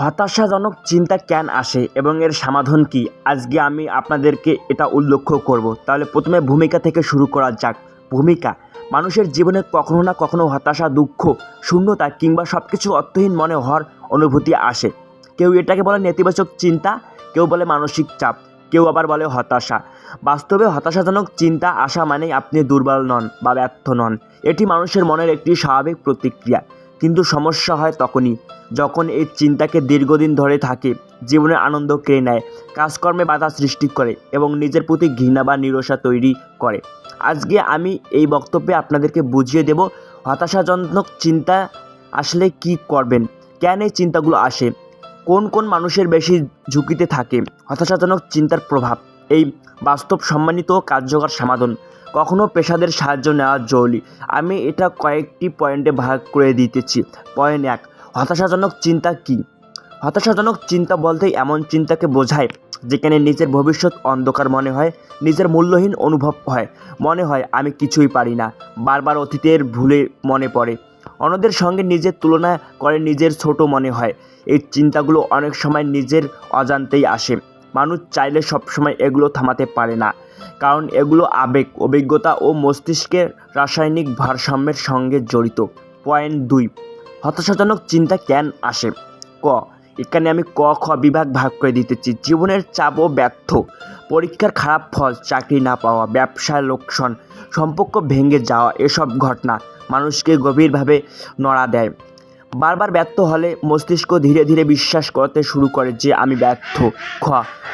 হতাশাজনক চিন্তা কেন আসে এবং এর সমাধান কী? আজকে আমি আপনাদেরকে এটা উল্লেখ করব। তাহলে প্রথমে ভূমিকা থেকে শুরু করা যাক। ভূমিকা, মানুষের জীবনে কখনো না কখনো হতাশা, দুঃখ, শূন্যতা কিংবা সব কিছু অর্থহীন মনে হওয়ার অনুভূতি আসে। কেউ এটাকে বলে নেতিবাচক চিন্তা, কেউ বলে মানসিক চাপ, কেউ আবার বলে হতাশা। বাস্তবে হতাশাজনক চিন্তা আসা মানেই আপনি দুর্বল নন বা ব্যর্থ নন। এটি মানুষের মনের একটি স্বাভাবিক প্রতিক্রিয়া। কিন্তু সমস্যা হয় তখনই, যখন এই চিন্তাকে দীর্ঘদিন ধরে থাকে, জীবনের আনন্দ কেড়ে নেয়, কাজকর্মে বাধা সৃষ্টি করে এবং নিজের প্রতি ঘৃণা বা নিরসা তৈরি করে। আজকে আমি এই বক্তব্যে আপনাদেরকে বুঝিয়ে দেব, হতাশাজনক চিন্তা আসলে কি করবেন, কেন এই চিন্তাগুলো আসে, কোন কোন মানুষের বেশি ঝুঁকিতে থাকে, হতাশাজনক চিন্তার প্রভাব, এই বাস্তব সম্মানিত কার্যকর সমাধান কখনও পেশাদের সাহায্য নেওয়া জরুরি। আমি এটা কয়েকটি পয়েন্টে ভাগ করে দিতেছি। পয়েন্ট এক, হতাশাজনক চিন্তা কি? হতাশাজনক চিন্তা বলতে এমন চিন্তাকে বোঝায়, যেখানে নিজের ভবিষ্যৎ অন্ধকার মনে হয়, নিজের মূল্যহীন অনুভব হয়। মনে হয়, আমি কিছুই পারি না। বারবার অতীতের ভুলে মনে পড়ে। অন্যদের সঙ্গে নিজের তুলনা করে নিজের ছোট মনে হয়। এই চিন্তাগুলো অনেক সময় নিজের অজান্তেই আসে। মানুষ চাইলে সবসময় এগুলো থামাতে পারে না। কারণ এগুলো আবেগ, অভিজ্ঞতা ও মস্তিষ্কের রাসায়নিক ভারসাম্যের সঙ্গে জড়িত। পয়েন্ট দুই, হতাশাজনক চিন্তা কেন আসে? ক, এখানে আমি ক, খ বিভাগ ভাগ করে দিতেছি। জীবনের চাপ ও ব্যর্থ, পরীক্ষার খারাপ ফল, চাকরি না পাওয়া ব্যবসায় লোকসান, সম্পর্ক ভেঙে যাওয়া, এসব ঘটনা মানুষকে গভীরভাবে নড়া দেয়। বারবার ব্যর্থ হলে মস্তিষ্ক ধীরে ধীরে বিশ্বাস করতে শুরু করে যে আমি ব্যর্থ। খ,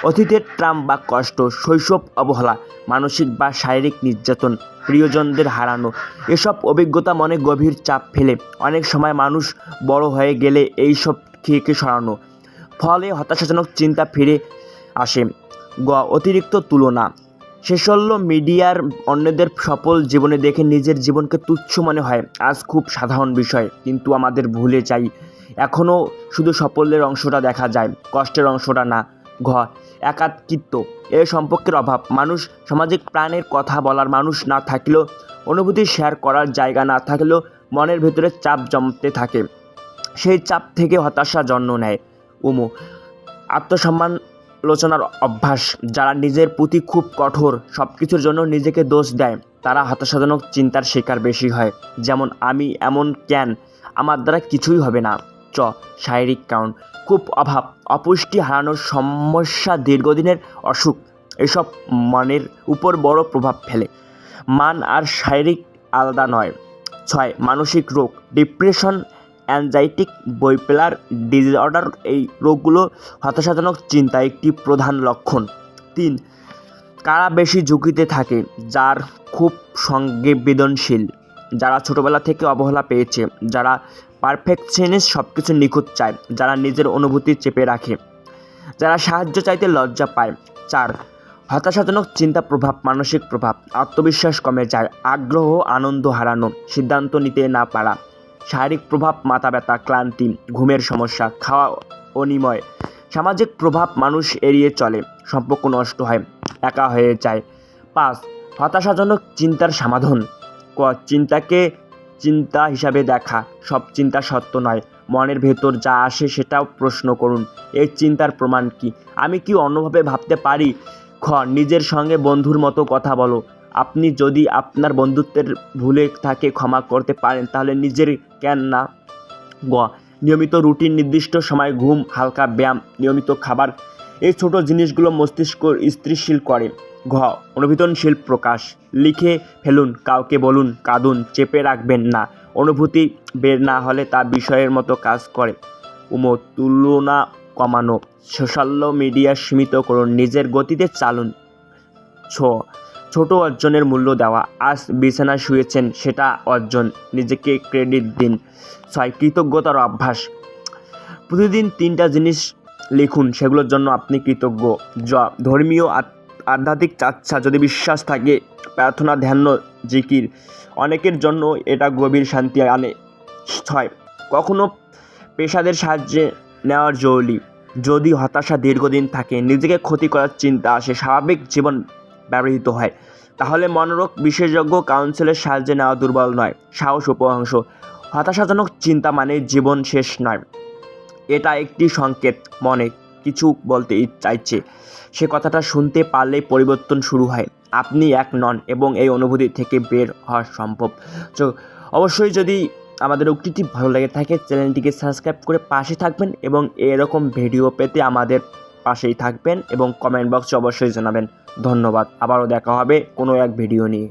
অতীতের ট্রাম বা কষ্ট, শৈশব অবহেলা, মানসিক বা শারীরিক নির্যাতন, প্রিয়জনদের হারানো, এসব অভিজ্ঞতা মনে গভীর চাপ ফেলে। অনেক সময় মানুষ বড় হয়ে গেলে এই সব খেয়েকে সরানো, ফলে হতাশাজনক চিন্তা ফিরে আসে। গ, অতিরিক্ত তুলনা। শেষ হলো মিডিয়ার অন্যদের সফল জীবনে দেখে নিজের জীবনকে তুচ্ছ মনে হয়। আজ খুব সাধারণ বিষয়, কিন্তু আমাদের ভুলে চাই এখনও শুধু সফলের অংশটা দেখা যায়, কষ্টের অংশটা না। ঘ, একাকিত্ব। এ সম্পর্কের অভাব। মানুষ সামাজিক প্রাণের কথা বলার মানুষ না থাকলেও, অনুভূতি শেয়ার করার জায়গা না থাকলেও মনের ভেতরে চাপ জমতে থাকে। সেই চাপ থেকে হতাশা জন্ম নেয়। উমু, আত্মসম্মান আলোচনার অভ্যাস, যারা নিজের প্রতি খুব কঠোর সব কিছুর জন্য নিজেকে দোষ দেয়, তারা হতাশাজনক চিন্তার শিকার বেশি হয়। যেমন, আমি এমন কেন? আমার দ্বারা কিছুই হবে না। চ, শারীরিক কারণ খুব অভাব, অপুষ্টি হারানোর সমস্যা দীর্ঘদিনের অসুখ, এসব মনের উপর বড় প্রভাব ফেলে। মান আর শারীরিক আলাদা নয়। ছয়, মানসিক রোগ, ডিপ্রেশন অ্যাংজাইটিক বইপেলার ডিসঅর্ডার এই রোগগুলো হতাশাজনক চিন্তা একটি প্রধান লক্ষণ। তিন, কারা বেশি ঝুঁকিতে থাকে? যার খুব সংবেদনশীল যারা ছোটোবেলা থেকে অবহেলা পেয়েছে, যারা পারফেকশনিস্ট সব কিছু নিখুঁত চায়, যারা নিজের অনুভূতি চেপে রাখে, যারা সাহায্য চাইতে লজ্জা পায়। চার, হতাশাজনক চিন্তা প্রভাব, মানসিক প্রভাব, আত্মবিশ্বাস কমে যায়, আগ্রহ, আনন্দ হারানো, সিদ্ধান্ত নিতে না পারা শারীরিক প্রভাব, মাথা ব্যথা, ক্লান্তি, ঘুমের সমস্যা, খাওয়া অনিময়, সামাজিক প্রভাব মানুষ এড়িয়ে চলে, সম্পর্ক নষ্ট হয়, একা হয়ে যায়। পাঁচ, হতাশাজনক চিন্তার সমাধান। ক, চিন্তাকে চিন্তা হিসাবে দেখা, সব চিন্তা সত্য নয়, মনের ভেতর যা আসে সেটাও প্রশ্ন করুন, এই চিন্তার প্রমাণ কি? আমি কি অন্যভাবে ভাবতে পারি? খ, নিজের সঙ্গে বন্ধুর মতো কথা বলো আপনি যদি আপনার বন্ধুত্বের ভুলে থাকে ক্ষমা করতে পারেন, তাহলে নিজের কেন না গ। নিয়মিত রুটিন, নির্দিষ্ট সময় ঘুম, হালকা ব্যায়াম, নিয়মিত খাবার, এই ছোট জিনিসগুলো মস্তিষ্ক স্থিতিশীল করে। ঘ, অনুভূতনশীল প্রকাশ। লিখে ফেলুন, কাউকে বলুন, কাঁদুন, চেপে রাখবেন না। অনুভূতি বের না হলে তা বিষয়ের মতো কাজ করে। উম, তুলনা কমানো। সোশ্যাল মিডিয়া সীমিত করুন, নিজের গতিতে চালুন। ছ ছোট অর্জনের মূল্য দেওয়া আজ বিছানায় শুয়েছেন সেটা অর্জন নিজেকে ক্রেডিট দিন। ছয়, কৃতজ্ঞতার অভ্যাস। প্রতিদিন তিনটা জিনিস লিখুন, সেগুলোর জন্য আপনি কৃতজ্ঞ। জ, ধর্মীয় আধ্যাত্মিক চাচ্ছা, যদি বিশ্বাস থাকে, প্রার্থনা, ধ্যান, জিকির, অনেকের জন্য এটা গভীর শান্তি আনে। ছয়, কখনো পেশাদের সাহায্যে নেওয়ার জরুরি। যদি হতাশা দীর্ঘদিন থাকে, নিজেকে ক্ষতি করার চিন্তা আসে, স্বাভাবিক জীবন ব্যবহৃত হয়। তাহলে মনোরোগ বিশেষজ্ঞ কাউন্সিলের সাহায্যে নেওয়া দুর্বল নয়, সাহস উপহাংস হতাশাজনক চিন্তা মানে জীবন শেষ নয়। এটা একটি সংকেত মনে কিছু বলতে চাইছে। সে কথাটা শুনতে পারলেই পরিবর্তন শুরু হয়। আপনি এক নন এবং এই অনুভূতি থেকে বের হওয়া সম্ভব। তো অবশ্যই যদি আমাদের উক্তিটি ভালো লেগে থাকে, চ্যানেলটিকে সাবস্ক্রাইব করে পাশে থাকবেন এবং এরকম ভিডিও পেতে আমাদের পাশেই থাকবেন এবং কমেন্ট বক্সে অবশ্যই জানাবেন। ধন্যবাদ, আবারও দেখা হবে কোনো এক ভিডিও নিয়ে।